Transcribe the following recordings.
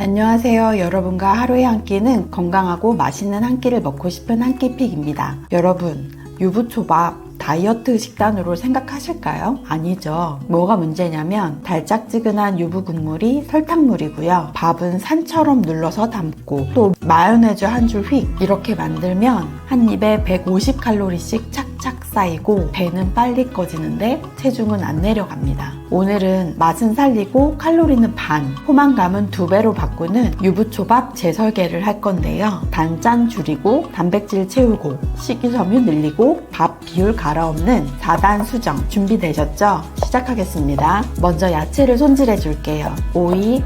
안녕하세요. 여러분과 하루의 한 끼는 건강하고 맛있는 한 끼를 먹고 싶은 한 끼픽입니다. 여러분, 유부초밥 다이어트 식단으로 생각하실까요? 아니죠. 뭐가 문제냐면 달짝지근한 유부 국물이 설탕물이고요. 밥은 산처럼 눌러서 담고 또 마요네즈 한 줄 휙 이렇게 만들면 한 입에 150칼로리씩 착 착 쌓이고 배는 빨리 꺼지는데 체중은 안 내려갑니다. 오늘은 맛은 살리고 칼로리는 반, 포만감은 두 배로 바꾸는 유부초밥 재설계를 할 건데요. 단짠 줄이고 단백질 채우고 식이섬유 늘리고 밥 비율 갈아엎는 4단 수정 준비되셨죠? 시작하겠습니다. 먼저 야채를 손질해 줄게요. 오이,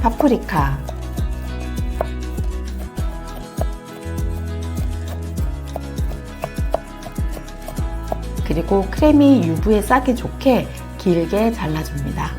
파프리카, 그리고 크림이 유부에 싸기 좋게 길게 잘라줍니다.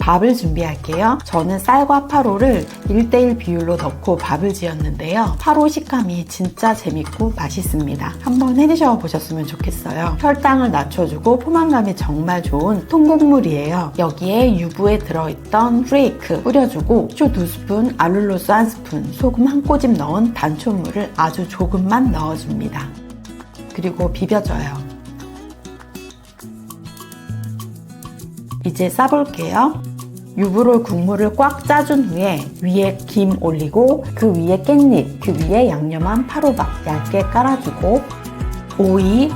밥을 준비할게요. 저는 쌀과 파로를 1대1 비율로 넣고 밥을 지었는데요. 파로 식감이 진짜 재밌고 맛있습니다. 한번 해 드셔 보셨으면 좋겠어요. 혈당을 낮춰주고 포만감이 정말 좋은 통곡물이에요. 여기에 유부에 들어있던 프레이크 뿌려주고 쇼 2스푼, 알룰로스 1스푼, 소금 한 꼬집 넣은 단초물을 아주 조금만 넣어줍니다. 그리고 비벼줘요. 이제 싸볼게요. 유부롤 국물을 꽉 짜준 후에 위에 김 올리고 그 위에 깻잎, 그 위에 양념한 파로밥 얇게 깔아주고 오이,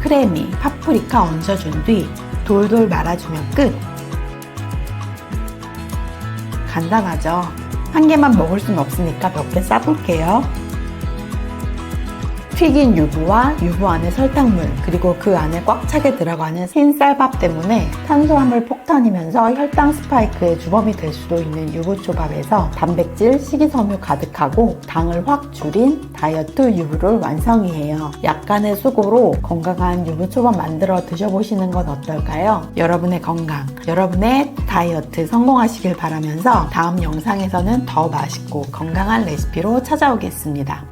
크래미, 파프리카 얹어준 뒤 돌돌 말아주면 끝. 간단하죠? 한 개만 먹을 순 없으니까 몇 개 싸볼게요. 튀긴 유부와 유부 안에 설탕물 그리고 그 안에 꽉 차게 들어가는 흰 쌀밥 때문에 탄수화물 폭탄이면서 혈당 스파이크의 주범이 될 수도 있는 유부초밥에서 단백질, 식이섬유 가득하고 당을 확 줄인 다이어트 유부를 완성이에요. 약간의 수고로 건강한 유부초밥 만들어 드셔보시는 건 어떨까요? 여러분의 건강, 여러분의 다이어트 성공하시길 바라면서 다음 영상에서는 더 맛있고 건강한 레시피로 찾아오겠습니다.